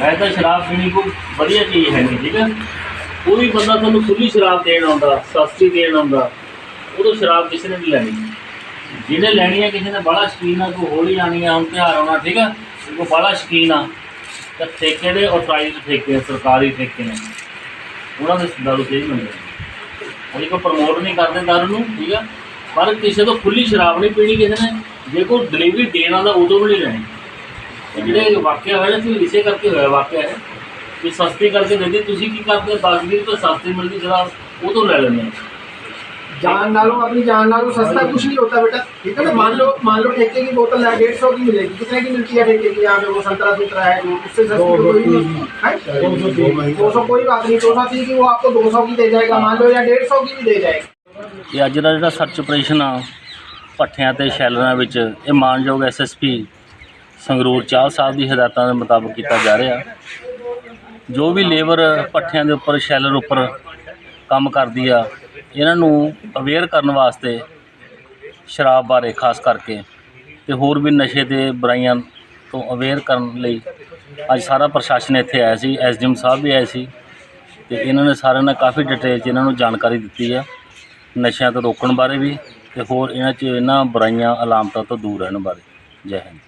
ਮੈਂ ਤਾਂ ਸ਼ਰਾਬ ਪੀਣੀ ਕੋਈ ਵਧੀਆ ਚੀਜ਼ ਹੈ ਨਹੀਂ ਠੀਕ ਹੈ? ਕੋਈ ਬੰਦਾ ਤੁਹਾਨੂੰ ਖੁੱਲੀ ਸ਼ਰਾਬ ਦੇਣ ਆਉਂਦਾ, ਸਸਤੀ ਦੇਣ ਆਉਂਦਾ, ਉਦੋਂ ਸ਼ਰਾਬ ਕਿਸੇ ਨੇ ਨਹੀਂ ਲੈਣੀ। ਜਿਹਨੇ ਲੈਣੀ ਹੈ, ਕਿਸੇ ਨੇ ਬੜਾ ਸ਼ਕੀਨ ਆ, ਕੋਈ ਹੋਲੀ ਆਣੀ ਆ, ਹੁਣ ਤਿਉਹਾਰ ਆਉਣਾ, ਠੀਕ ਹੈ? ਕੋਈ ਬੜਾ ਸ਼ਕੀਨ ਆ। ਤਾਂ ਠੇਕੇ ਦੇ ਔਰ ਪ੍ਰਾਈਵੇਟ ਠੇਕੇ, ਸਰਕਾਰੀ ਠੇਕੇ ਨੇ। ਉਹਨਾਂ ਦੇ ਦਾਰੂ ਸਹੀ ਮਿਲਦੇ? ਅਸੀਂ ਕੋਈ ਪ੍ਰਮੋਟ ਨਹੀਂ ਕਰਦੇ ਦਾਰੂ ਨੂੰ, ਠੀਕ ਆ ਪਰ ਕਿਸੇ ਤੋਂ ਖੁੱਲੀ ਸ਼ਰਾਬ ਨਹੀਂ ਪੀਣੀ ਕਿਸੇ ਨੇ। ਜੇ ਕੋਈ ਡਿਲੀਵਰੀ ਦੇਣ ਆਉਂਦਾ, ਉਦੋਂ ਵੀ ਨਹੀਂ ਲੈਣੀ। ਇਹ ਜਿਹੜੇ ਵਾਕਿਆ ਹੋਇਆ ਨਾ ਸੀ ਇਸੇ ਕਰਕੇ ਹੋਇਆ ਵਾਕਿਆ ਹੈ ਵੀ ਸਸਤੀ ਕਰਕੇ ਦਿੰਦੇ ਤੁਸੀਂ ਕੀ ਕਰਦੇ ਹੋ 10 ਵੀਹ ਰੁਪਏ ਸਸਤੀ ਮਿਲਦੀ ਸ਼ਰਾਬ ਉਦੋਂ ਲੈ ਲੈਂਦੇ ਹੋ जान नालों अपनी जान नालों सस्ता कुछ नहीं होता बेटा ठीक है ना मान लो मान लो ठेके की बोतल है डेढ़ सौ की मिलेगी कितने की मिलती है ठेके की यहाँ पे वो संतरा सुतरा है जो उससे सस्ती तो कोई नहीं है दो सौ कोई बात नहीं दो सौ की वो आपको दो सौ की दे जाएगा मान लो या डेढ़ सौ की भी दे जाएगा ਇਹ ਅੱਜ ਦਾ ਜਿਹੜਾ ਸਰਚ ਆਪਰੇਸ਼ਨ ਆ ਭੱਠਿਆਂ ਤੇ ਸ਼ੈਲਰਾਂ ਵਿੱਚ ਇਹ ਮਾਨਯੋਗ ਐਸਐਸਪੀ ਸੰਗਰੂਰ ਚਾਲ ਸਾਹਿਬ ਦੀ ਹਦਾਇਤਾਂ ਦੇ ਮੁਤਾਬਕ ਕੀਤਾ ਜਾ ਰਿਹਾ। ਜੋ ਵੀ ਲੇਬਰ ਭੱਠਿਆਂ ਦੇ ਉੱਪਰ, ਸ਼ੈਲਰ ਉੱਪਰ ਕੰਮ ਕਰਦੀ ਆ, ਇਹਨਾਂ ਨੂੰ ਅਵੇਅਰ ਕਰਨ ਵਾਸਤੇ ਸ਼ਰਾਬ ਬਾਰੇ ਖਾਸ ਕਰਕੇ ਤੇ ਹੋਰ ਵੀ ਨਸ਼ੇ ਦੇ ਬੁਰਾਈਆਂ ਤੋਂ ਅਵੇਅਰ ਕਰਨ ਲਈ ਅੱਜ ਸਾਰਾ ਪ੍ਰਸ਼ਾਸਨ ਇੱਥੇ ਆਇਆ ਸੀ, ਐਸਡੀਐਮ ਸਾਹਿਬ ਵੀ ਆਏ ਸੀ ਤੇ ਇਹਨਾਂ ਨੇ ਸਾਰਿਆਂ ਨੇ ਕਾਫੀ ਡਿਟੇਲ 'ਚ ਇਹਨਾਂ ਨੂੰ ਜਾਣਕਾਰੀ ਦਿੱਤੀ ਆ, ਨਸ਼ਿਆਂ ਤੋਂ ਰੋਕਣ ਬਾਰੇ ਵੀ ਤੇ ਹੋਰ ਇਹਨਾਂ 'ਚ ਇਹਨਾਂ ਬੁਰਾਈਆਂ, ਅਲਾਮਤਾਂ ਤੋਂ ਦੂਰ ਰਹਿਣ ਬਾਰੇ। ਜੈ ਹਿੰਦ।